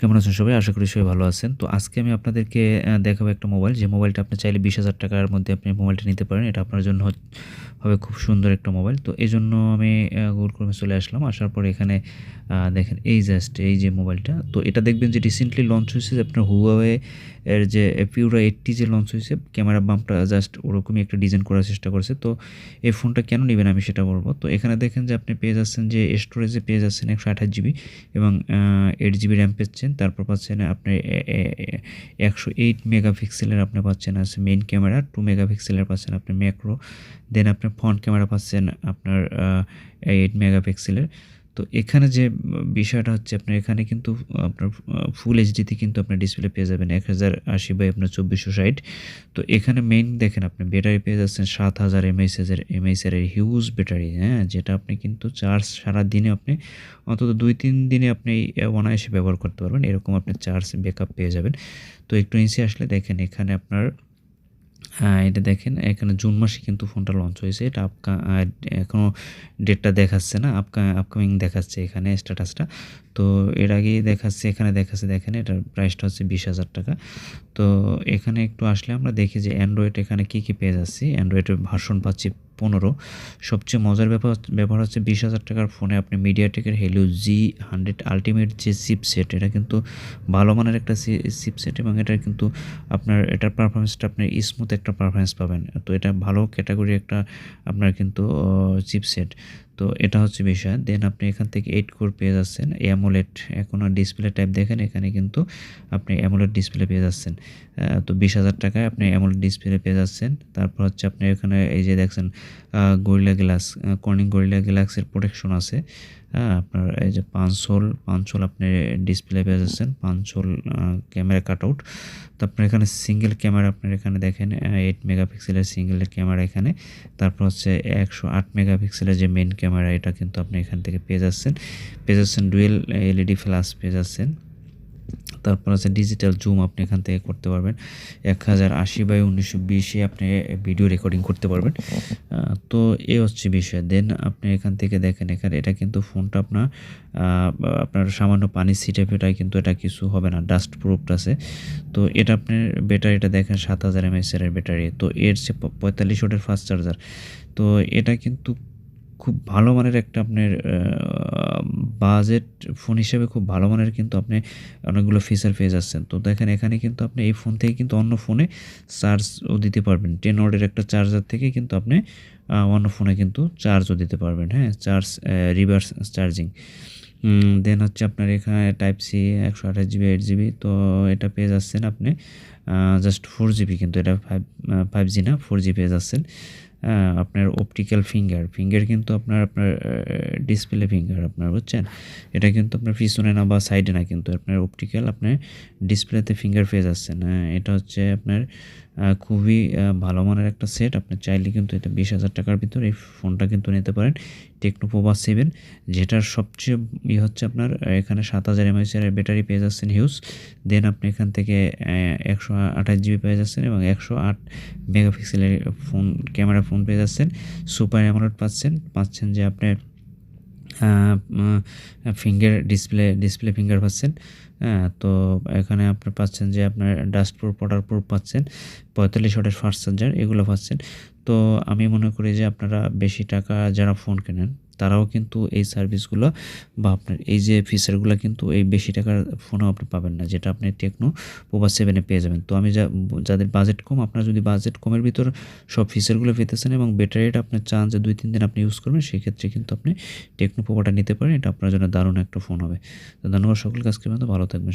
কেমন আছেন সবাই? আশা করি সবাই ভালো আছেন। তো আজকে আমি আপনাদেরকে দেখাবো একটা মোবাইল, যে মোবাইলটা আপনি চাইলে ২০,০০০ টাকার মধ্যে আপনি মোবাইলটা নিতে পারেন। এটা আপনার জন্য হবে খুব সুন্দর একটা মোবাইল। তো এই জন্য আমি Chrome এ চলে আসলাম। আসার পরে এখানে দেখেন এই জাস্ট এই যে মোবাইলটা। তো এটা দেখবেন যে রিসেন্টলি লঞ্চ হয়েছে যে আপনার হুয়াওয়ে এর যে পিউরা 80 যে লঞ্চ হয়েছে ক্যামেরা বাম্পটা জাস্ট ওরকমই একটা ডিজাইন করার চেষ্টা করছে। তো এই ফোনটা কেন নিবেন আমি সেটা বলব তো এখানে দেখেন যে আপনি পেয়ে যাচ্ছেন যে স্টোরেজে পেয়ে যাচ্ছেন ১২৮ জিবি এবং 8 জিবি র‍্যাম পাচ্ছেন। তারপর পাচ্ছেন আপনি একশো এইট এ ১০৮ মেগাপিক্সেলের আপনি পাচ্ছেন আছে মেইন ক্যামেরা, 2 মেগাপিক্সেলের পাচ্ছেন আপনি ম্যাক্রো। দেন আপনি ফ্রন্ট ক্যামেরা পাচ্ছেন আপনার এইট 8 মেগাপিক্সেলের। তো এখানে যে বিষয়টা হচ্ছে আপনার এখানে কিন্তু আপনার ফুল এইচডিতে কিন্তু আপনার ডিসপ্লে পেয়ে যাবেন ১০৮০ বাই আপনার ২৪৬০। তো এখানে মেইন দেখেন আপনি ব্যাটারি পেয়ে যাচ্ছেন ৭০০০ এমএএইচ এর এমএএইচ এর হিউজ ব্যাটারি, হ্যাঁ? যেটা আপনি কিন্তু চার্জ সারাদিনে আপনি অন্তত ২-৩ দিনে আপনি অনায়াসে ব্যবহার করতে পারবেন। এরকম আপনি চার্জ ব্যাকআপ পেয়ে যাবেন। তো একটু নিচে আসলে দেখেন এখানে আপনার এটা দেখেন এখানে জুন মাসে কিন্তু ফোনটা লঞ্চ হয়েছে। এটা আপকা এখনও ডেটটা দেখাচ্ছে না। আপকা আপকামিং দেখাচ্ছে এখানে স্ট্যাটাসটা। তো এর আগে দেখাচ্ছে এখানে দেখাচ্ছে দেখেন এটার প্রাইসটা হচ্ছে ২০,০০০ টাকা। তো এখানে একটু আসলে আমরা দেখি যে অ্যান্ড্রয়েড এখানে কী, কী পেয়ে যাচ্ছি। অ্যান্ড্রয়েডের ভার্সন পাচ্ছি ১৫ সবচেয়ে মজার ব্যাপার ব্যাপার হচ্ছে ২০,০০০ টাকার ফোনে আপনি মিডিয়াটেকের Helio G100 আল্টিমেট যে চিপসেট এটা কিন্তু ভালো মানের একটা চিপসেট এবং এটার কিন্তু আপনার এটার পারফরমেন্সটা আপনি স্মুথ একটা পারফরমেন্স পাবেন। তো এটা ভালো ক্যাটাগরি একটা আপনার কিন্তু চিপ চিপসেট। তো এটা হচ্ছে বিষয়। দেন আপনি এখান থেকে এইট কোর পেয়ে যাচ্ছেন। অ্যামোলেড এখন ডিসপ্লে টাইপ দেখেন, এখানে কিন্তু আপনি অ্যামোলেট ডিসপ্লে পেয়ে যাচ্ছেন। তো বিশ হাজার টাকায় আপনি অ্যামোলেট ডিসপ্লে পেয়ে যাচ্ছেন। তারপর হচ্ছে আপনি এখানে এই যে দেখছেন গরিলা গ্লাস কর্নিং গরিলা গ্লাসের প্রোটেকশন আছে। হ্যাঁ? আপনার এই যে পাঁচশোল হোল আপনি ডিসপ্লে পেয়ে যাচ্ছেন। আ ক্যামেরা কাটআউট। তো আপনার এখানে সিঙ্গেল ক্যামেরা আপনার এখানে দেখেন 8 মেগাপিক্সেলের সিঙ্গেল ক্যামেরা এখানে। তারপর হচ্ছে ১০৮ মেগাপিক্সেলের যে মেন ক্যামেরা এটা কিন্তু আপনি এখান থেকে পেয়ে যাচ্ছেন। পেয়ে যাচ্ছেন ডুয়েল এলইডি ফ্ল্যাশ পেয়ে যাচ্ছেন। তারপর আছে ডিজিটাল জুম আপনি এখান থেকে করতে পারবেন। ১০৮০ বাই ১৯২০ এ আপনি ভিডিও রেকর্ডিং করতে পারবেন। তো এ হচ্ছে বিষয়। দেন আপনি এখান থেকে দেখেন এখানে, এটা কিন্তু ফোনটা আপনার আপনার সামান্য পানি ছিটে-ফোটায় কিন্তু এটা কিছু হবে না। ডাস্ট প্রুফড আছে। তো এটা আপনার ব্যাটারিটা দেখেন ৭০০০ এমএএইচ এর ব্যাটারি। তো এর চেয়ে প ৪৫ ওয়াটের ফাস্ট চার্জার। তো এটা কিন্তু খুব ভালো মানের একটা আপনার বাজেট ফোন হিসেবে খুব ভালো মানের কিন্তু আপনি অনেকগুলো ফিচার পেয়ে যাচ্ছেন। তো দেখেন এখানে কিন্তু আপনি এই ফোন থেকে কিন্তু অন্য ফোনে চার্জও দিতে পারবেন। 10 ওয়াটের একটা চার্জার থেকে কিন্তু আপনি অন্য ফোনে কিন্তু চার্জও দিতে পারবেন, হ্যাঁ? Charge reverse charging. দেন হচ্ছে আপনার এখানে type C ১২৮ GB, eight GB তো এটা পেয়ে যাচ্ছেন আপনি জাস্ট ফোর জিবি কিন্তু এটা ফাইভ ফাইভ জি না ফোর জি পেয়ে যাচ্ছেন। আপনার অপটিক্যাল ফিঙ্গার, ফিঙ্গার কিন্তু আপনার আপনার ডিসপ্লে ফিঙ্গার আপনার বুঝছেন? এটা কিন্তু আপনার পিছনে না বা সাইডে না কিন্তু আপনার অপটিক্যাল আপনার ডিসপ্লেতে ফিঙ্গার ফেজ আসছে না এটা হচ্ছে আপনার খুবই ভালো মানের একটা সেট। আপনি চাইলে কিন্তু এটা ২০,০০০ টাকার ভিতরে এই ফোনটা কিন্তু নিতে পারেন। টেকনো পোভা 7 যেটার সবচেয়ে ই হচ্ছে আপনার এখানে ৭০০০ এমএএইচ এর ব্যাটারি পেয়ে যাচ্ছেন হিউজ। দেন আপনি এখান থেকে একশো ১২৮ জিবি পেয়ে যাচ্ছেন এবং ১০৮ মেগাপিক্সেলের ফোন ক্যামেরা ফোন পেয়ে যাচ্ছেন। সুপার অ্যামোলেড পাচ্ছেন। পাচ্ছেন যে আপনি ফিঙ্গার ডিসপ্লে ডিসপ্লে ফিঙ্গার পাচ্ছেন। তো এখানে আপনি পাচ্ছেন যে আপনার ডাস্ট প্রুফ, পটার প্রুফ পাচ্ছেন। ৪৫ ওয়াটের ফাস্ট চার্জার এগুলো পাচ্ছেন। তো আমি মনে করি যে আপনারা বেশি টাকা যারা ফোন কেনেন তারাও কিন্তু এই সার্ভিসগুলো বা আপনার এই যে ফিচারগুলো কিন্তু এই বেশি টাকার ফোনেও আপনি পাবেন না। যেটা আপনি টেকনো 7 এ পেয়ে যাবেন। তো আমি যা, যাদের বাজেট কম, আপনার যদি বাজেট কমের ভিতর সব ফিচারগুলো পেতেছেন এবং ব্যাটারিটা আপনি চান যে ২-৩ দিন আপনি ইউজ করবেন, সেক্ষেত্রে কিন্তু আপনি টেকনো পোভাটা নিতে পারেন। এটা আপনার জন্য দারুণ একটা ফোন হবে। তো ধন্যবাদ সকলকে মতো ভালো থাকবেন।